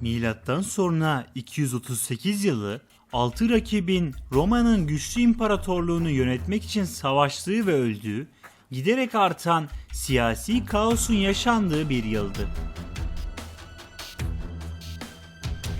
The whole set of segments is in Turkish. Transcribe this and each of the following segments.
Milattan sonra 238 yılı 6 rakibin Roma'nın güçlü imparatorluğunu yönetmek için savaştığı ve öldüğü, giderek artan siyasi kaosun yaşandığı bir yıldı.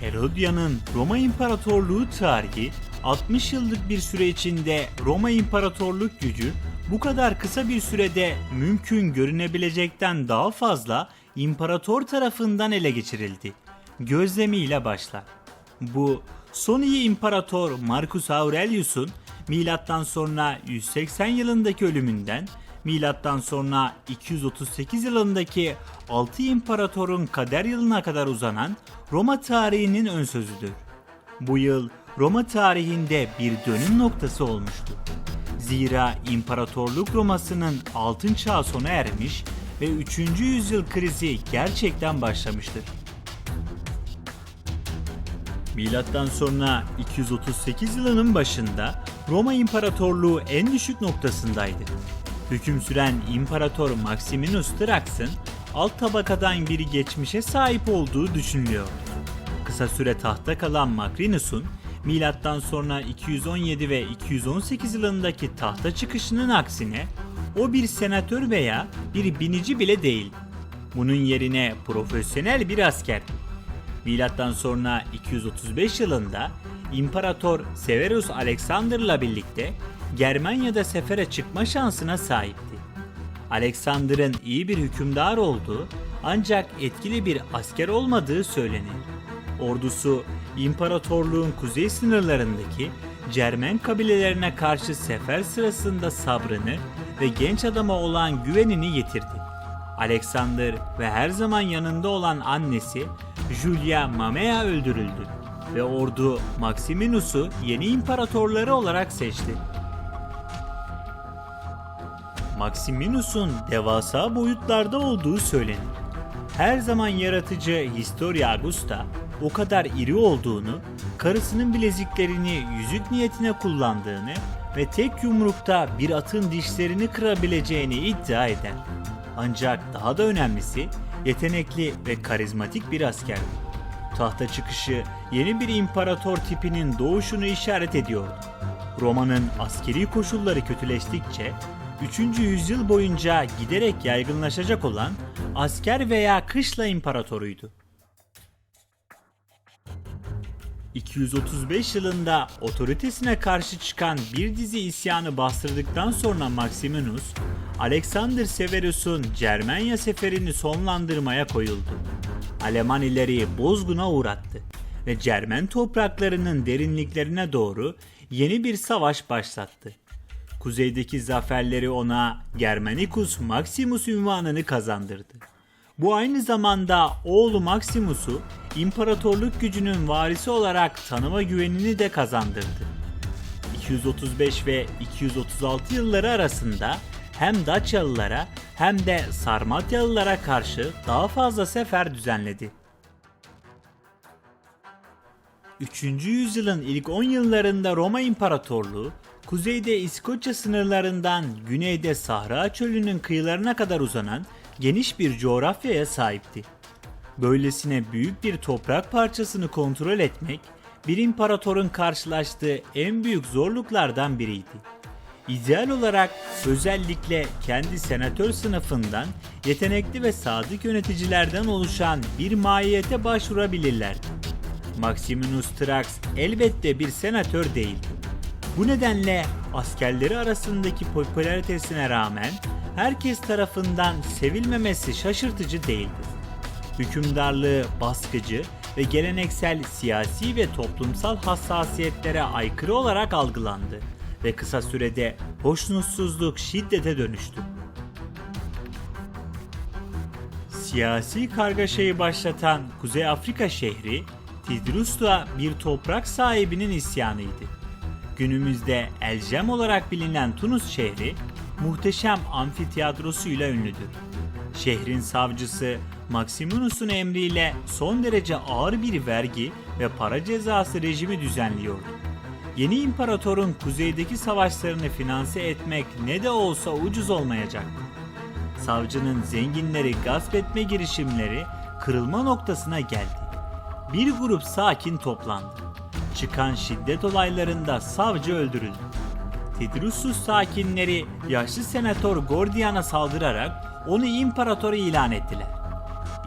Herodian'ın Roma İmparatorluğu tarihi 60 yıllık bir süre içinde Roma İmparatorluk gücü bu kadar kısa bir sürede mümkün görünebilecekten daha fazla imparator tarafından ele geçirildi. Gözlemiyle başlar. Bu son iyi imparator Marcus Aurelius'un milattan sonra 180 yılındaki ölümünden milattan sonra 238 yılındaki 6 imparatorun kader yılına kadar uzanan Roma tarihinin ön sözüdür. Bu yıl Roma tarihinde bir dönüm noktası olmuştu. Zira İmparatorluk Roma'sının altın çağı sona ermiş ve 3. yüzyıl krizi gerçekten başlamıştır. Milattan sonra 238 yılının başında Roma İmparatorluğu en düşük noktasındaydı. Hüküm süren İmparator Maximinus Trax'ın alt tabakadan bir geçmişe sahip olduğu düşünülüyor. Kısa süre tahta kalan Macrinus'un milattan sonra 217 ve 218 yılındaki tahta çıkışının aksine o bir senatör veya bir binici bile değil. Bunun yerine profesyonel bir asker. Milattan sonra 235 yılında İmparator Severus Alexander'la birlikte Germanya'da sefere çıkma şansına sahipti. Alexander'ın iyi bir hükümdar olduğu ancak etkili bir asker olmadığı söylenir. Ordusu imparatorluğun kuzey sınırlarındaki Cermen kabilelerine karşı sefer sırasında sabrını ve genç adama olan güvenini yitirdi. Alexander ve her zaman yanında olan annesi Julia Mamea öldürüldü ve ordu Maximinus'u yeni imparatorları olarak seçti. Maximinus'un devasa boyutlarda olduğu söylenir. Her zaman yaratıcı Historia Augusta o kadar iri olduğunu, karısının bileziklerini yüzük niyetine kullandığını ve tek yumrukta bir atın dişlerini kırabileceğini iddia eder. Ancak daha da önemlisi yetenekli ve karizmatik bir askerdi. Tahta çıkışı yeni bir imparator tipinin doğuşunu işaret ediyordu. Roma'nın askeri koşulları kötüleştikçe 3. yüzyıl boyunca giderek yaygınlaşacak olan asker veya kışla imparatoruydu. 235 yılında otoritesine karşı çıkan bir dizi isyanı bastırdıktan sonra Maximinus, Alexander Severus'un Cermenya seferini sonlandırmaya koyuldu. Almanileri bozguna uğrattı ve Cermen topraklarının derinliklerine doğru yeni bir savaş başlattı. Kuzeydeki zaferleri ona Germanicus Maximus ünvanını kazandırdı. Bu aynı zamanda oğlu Maximus'u imparatorluk gücünün varisi olarak tanıma güvenini de kazandırdı. 235 ve 236 yılları arasında hem Daçyalılara hem de Sarmatyalılara karşı daha fazla sefer düzenledi. 3. yüzyılın ilk 10 yıllarında Roma İmparatorluğu, kuzeyde İskoçya sınırlarından güneyde Sahra Çölü'nün kıyılarına kadar uzanan geniş bir coğrafyaya sahipti. Böylesine büyük bir toprak parçasını kontrol etmek, bir imparatorun karşılaştığı en büyük zorluklardan biriydi. İdeal olarak özellikle kendi senatör sınıfından yetenekli ve sadık yöneticilerden oluşan bir mahiyete başvurabilirlerdi. Maximinus Trax elbette bir senatör değildi. Bu nedenle askerleri arasındaki popülaritesine rağmen herkes tarafından sevilmemesi şaşırtıcı değildir. Hükümdarlığı baskıcı ve geleneksel siyasi ve toplumsal hassasiyetlere aykırı olarak algılandı ve kısa sürede hoşnutsuzluk şiddete dönüştü. Siyasi kargaşayı başlatan Kuzey Afrika şehri Tidrus'ta bir toprak sahibinin isyanıydı. Günümüzde Elcem olarak bilinen Tunus şehri muhteşem amfiteyatrosuyla ünlüdür. Şehrin savcısı Maximinus'un emriyle son derece ağır bir vergi ve para cezası rejimi düzenliyordu. Yeni imparatorun kuzeydeki savaşlarını finanse etmek ne de olsa ucuz olmayacaktı. Savcının zenginleri gasp etme girişimleri kırılma noktasına geldi. bir grup sakin toplandı. Çıkan şiddet olaylarında savcı öldürüldü. Tidrussus sakinleri yaşlı senatör Gordian'a saldırarak onu imparator ilan ettiler.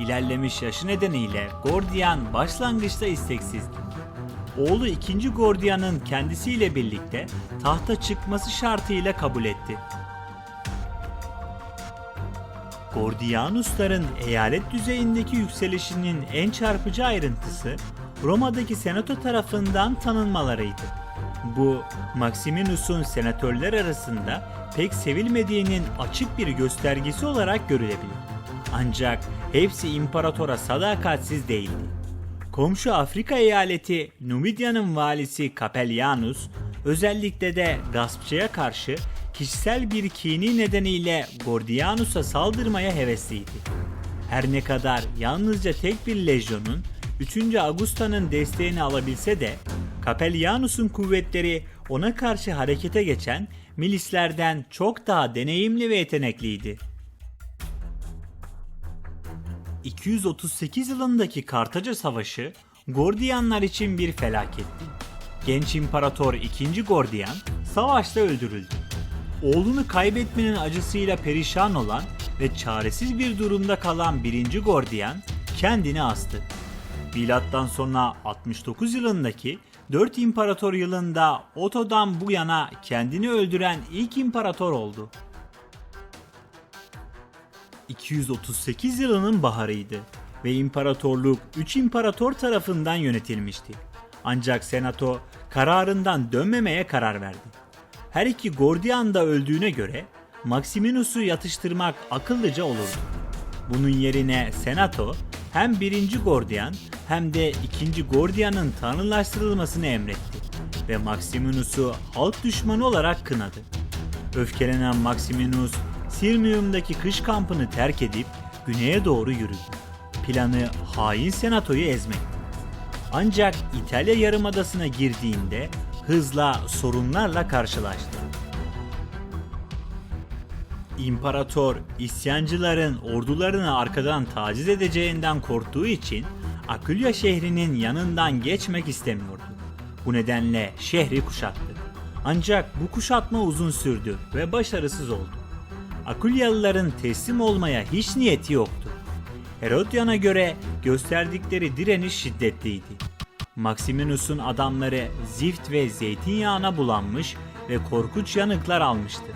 İlerlemiş yaşı nedeniyle Gordian başlangıçta isteksizdi. Oğlu 2. Gordian'ın kendisiyle birlikte tahta çıkması şartıyla kabul etti. Gordianusların eyalet düzeyindeki yükselişinin en çarpıcı ayrıntısı Roma'daki senato tarafından tanınmalarıydı. Bu Maximinus'un senatörler arasında pek sevilmediğinin açık bir göstergesi olarak görülebilir. Ancak hepsi imparatora sadakatsiz değildi. Komşu Afrika eyaleti Numidya'nın valisi Capellianus özellikle de gaspçıya karşı kişisel bir kini nedeniyle Gordianus'a saldırmaya hevesliydi. Her ne kadar yalnızca tek bir lejyonun 3. Augusta'nın desteğini alabilse de Capellianus'un kuvvetleri ona karşı harekete geçen milislerden çok daha deneyimli ve yetenekliydi. 238 yılındaki Kartaca Savaşı Gordiyanlar için bir felaketti. Genç İmparator 2. Gordiyan savaşta öldürüldü. Oğlunu kaybetmenin acısıyla perişan olan ve çaresiz bir durumda kalan 1. Gordiyan kendini astı. Milattan sonra 69 yılındaki 4 İmparator yılında Otto'dan bu yana kendini öldüren ilk imparator oldu. 238 yılının baharıydı ve imparatorluk 3 imparator tarafından yönetilmişti. Ancak senato kararından dönmemeye karar verdi. Her iki Gordian da öldüğüne göre Maximinus'u yatıştırmak akıllıca olurdu. Bunun yerine senato hem 1. Gordian hem de 2. Gordian'ın tanrılaştırılmasını emretti ve Maximinus'u halk düşmanı olarak kınadı. Öfkelenen Maximinus Sirmium'daki kış kampını terk edip güneye doğru yürüdü. Planı hain senatoyu ezmekti. Ancak İtalya yarımadasına girdiğinde hızla sorunlarla karşılaştı. İmparator isyancıların ordularını arkadan taciz edeceğinden korktuğu için Akulya şehrinin yanından geçmek istemiyordu. Bu nedenle şehri kuşattı. Ancak bu kuşatma uzun sürdü ve başarısız oldu. Akulyalıların teslim olmaya hiç niyeti yoktu. Herodyan'a göre gösterdikleri direniş şiddetliydi. Maximinus'un adamları zift ve zeytinyağına bulanmış ve korkunç yanıklar almıştı.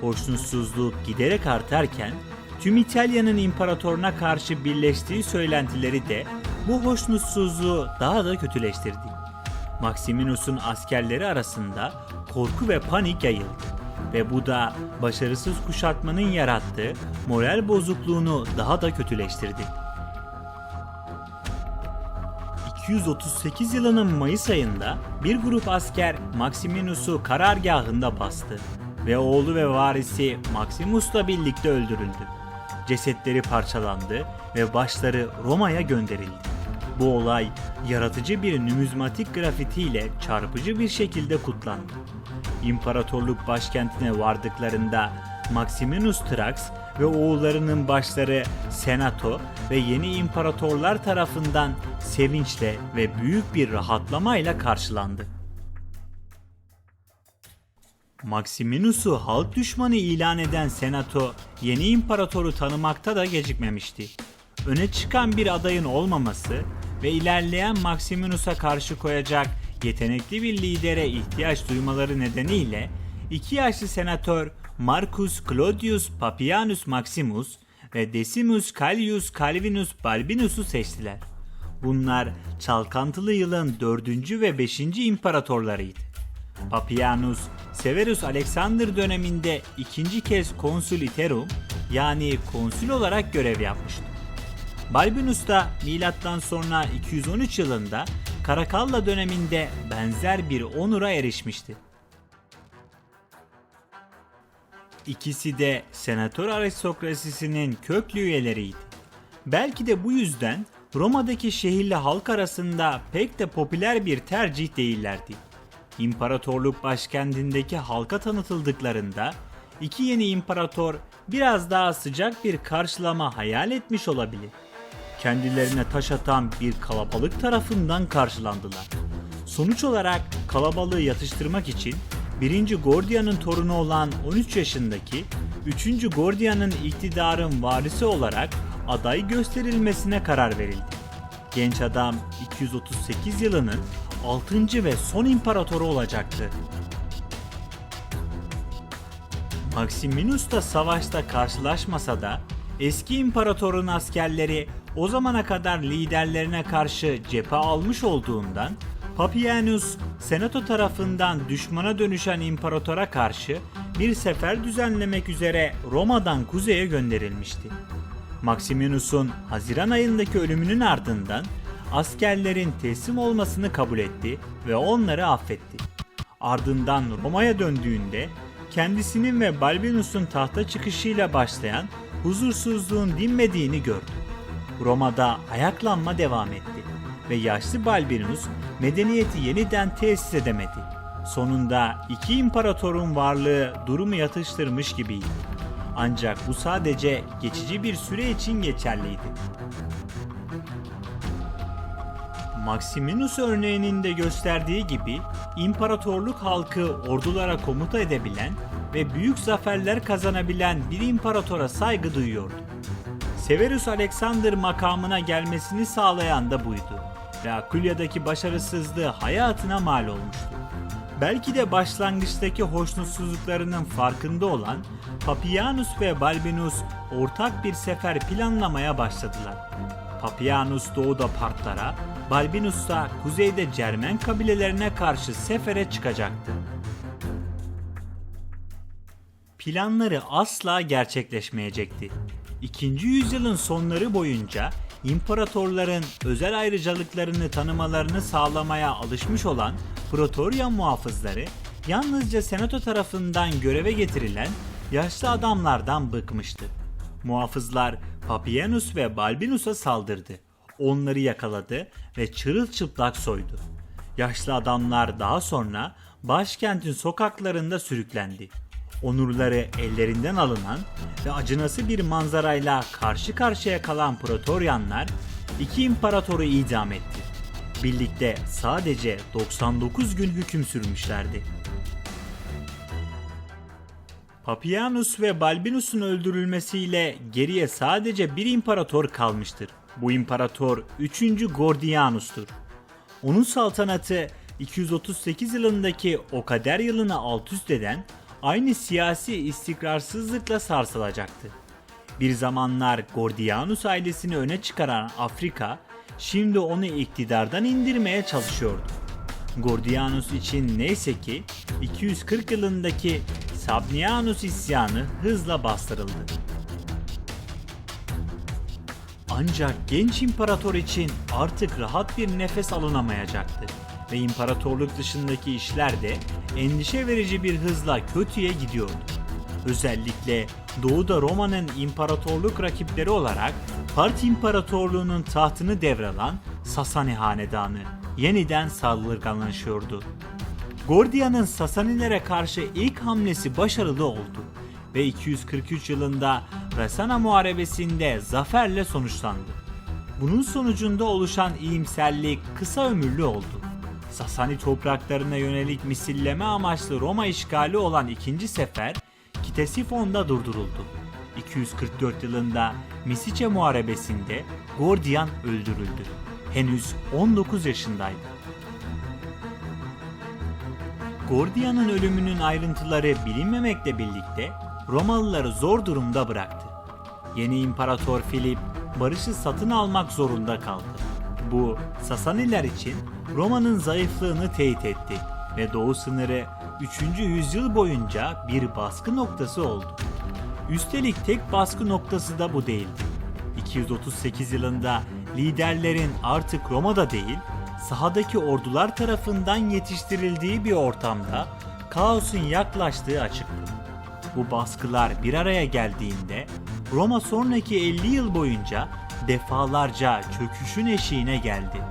Hoşnutsuzluk giderek artarken tüm İtalya'nın imparatoruna karşı birleştiği söylentileri de bu hoşnutsuzluğu daha da kötüleştirdi. Maximinus'un askerleri arasında korku ve panik yayıldı ve bu da başarısız kuşatmanın yarattığı moral bozukluğunu daha da kötüleştirdi. 238 yılının Mayıs ayında bir grup asker Maximinus'u karargahında bastı ve oğlu ve varisi Maximus'la birlikte öldürüldü. Cesetleri parçalandı ve başları Roma'ya gönderildi. Bu olay yaratıcı bir numizmatik grafitiyle çarpıcı bir şekilde kutlandı. İmparatorluk başkentine vardıklarında Maximinus Trax ve oğullarının başları Senato ve yeni imparatorlar tarafından sevinçle ve büyük bir rahatlamayla karşılandı. Maximinus'u halk düşmanı ilan eden Senato yeni imparatoru tanımakta da gecikmemişti. Öne çıkan bir adayın olmaması ve ilerleyen Maximinus'a karşı koyacak yetenekli bir lidere ihtiyaç duymaları nedeniyle iki yaşlı senatör Marcus Claudius Papianus Maximus ve Decimus Callius Calvinus Balbinus'u seçtiler. Bunlar çalkantılı yılın 4. ve 5. imparatorlarıydı. Papianus, Severus Alexander döneminde ikinci kez konsül iterum yani konsül olarak görev yapmıştı. Balbinus da milattan sonra 213 yılında Karakalla döneminde benzer bir onura erişmişti. İkisi de senatör aristokrasisinin köklü üyeleriydi. Belki de bu yüzden Roma'daki şehirli halk arasında pek de popüler bir tercih değillerdi. İmparatorluk başkentindeki halka tanıtıldıklarında iki yeni imparator biraz daha sıcak bir karşılama hayal etmiş olabilir. Kendilerine taş atan bir kalabalık tarafından karşılandılar. Sonuç olarak kalabalığı yatıştırmak için 1. Gordia'nın torunu olan 13 yaşındaki 3. Gordia'nın iktidarın varisi olarak aday gösterilmesine karar verildi. Genç adam 238 yılının 6. ve son imparatoru olacaktı. Maximinus da savaşta karşılaşmasa da eski imparatorun askerleri o zamana kadar liderlerine karşı cephe almış olduğundan Papianus senato tarafından düşmana dönüşen imparatora karşı bir sefer düzenlemek üzere Roma'dan kuzeye gönderilmişti. Maximinus'un Haziran ayındaki ölümünün ardından askerlerin teslim olmasını kabul etti ve onları affetti. Ardından Roma'ya döndüğünde kendisinin ve Balbinus'un tahta çıkışıyla başlayan huzursuzluğun dinmediğini gördü. Roma'da ayaklanma devam etti ve yaşlı Balbinus medeniyeti yeniden tesis edemedi. Sonunda iki imparatorun varlığı durumu yatıştırmış gibiydi. Ancak bu sadece geçici bir süre için geçerliydi. Maximinus örneğinin de gösterdiği gibi imparatorluk halkı ordulara komuta edebilen ve büyük zaferler kazanabilen bir imparatora saygı duyuyordu. Severus Alexander makamına gelmesini sağlayan da buydu ve Akulya'daki başarısızlığı hayatına mal olmuştu. Belki de başlangıçtaki hoşnutsuzluklarının farkında olan Papianus ve Balbinus ortak bir sefer planlamaya başladılar. Papianus doğuda Partlara, Balbinus da kuzeyde Cermen kabilelerine karşı sefere çıkacaktı. Planları asla gerçekleşmeyecekti. İkinci yüzyılın sonları boyunca imparatorların özel ayrıcalıklarını tanımalarını sağlamaya alışmış olan Praetorian muhafızları yalnızca senato tarafından göreve getirilen yaşlı adamlardan bıkmıştı. Muhafızlar Papianus ve Balbinus'a saldırdı. Onları yakaladı ve çırılçıplak soydu. Yaşlı adamlar daha sonra başkentin sokaklarında sürüklendi. Onurları ellerinden alınan ve acınası bir manzarayla karşı karşıya kalan Praetorianlar iki imparatoru idam etti. Birlikte sadece 99 gün hüküm sürmüşlerdi. Papianus ve Balbinus'un öldürülmesiyle geriye sadece bir imparator kalmıştır. Bu imparator 3. Gordianus'tur. Onun saltanatı 238 yılındaki o kader yılını alt üst eden aynı siyasi istikrarsızlıkla sarsılacaktı. Bir zamanlar Gordianus ailesini öne çıkaran Afrika, şimdi onu iktidardan indirmeye çalışıyordu. Gordianus için neyse ki 240 yılındaki Sabnianus isyanı hızla bastırıldı. Ancak genç imparator için artık rahat bir nefes alınamayacaktı ve imparatorluk dışındaki işler de endişe verici bir hızla kötüye gidiyordu. Özellikle Doğu'da Roma'nın imparatorluk rakipleri olarak Part İmparatorluğu'nun tahtını devralan Sasani Hanedanı yeniden saldırganlaşıyordu. Gordia'nın Sasanilere karşı ilk hamlesi başarılı oldu ve 243 yılında Rasana Muharebesi'nde zaferle sonuçlandı. Bunun sonucunda oluşan iyimserlik kısa ömürlü oldu. Sasani topraklarına yönelik misilleme amaçlı Roma işgali olan ikinci sefer Kitesifon'da durduruldu. 244 yılında Misice Muharebesi'nde Gordian öldürüldü. Henüz 19 yaşındaydı. Gordian'ın ölümünün ayrıntıları bilinmemekle birlikte Romalıları zor durumda bıraktı. Yeni İmparator Filip barışı satın almak zorunda kaldı. Bu Sasaniler için Roma'nın zayıflığını teyit etti ve doğu sınırı 3. yüzyıl boyunca bir baskı noktası oldu. Üstelik tek baskı noktası da bu değildi. 238 yılında liderlerin artık Roma'da değil, sahadaki ordular tarafından yetiştirildiği bir ortamda kaosun yaklaştığı açıktı. Bu baskılar bir araya geldiğinde Roma sonraki 50 yıl boyunca defalarca çöküşün eşiğine geldi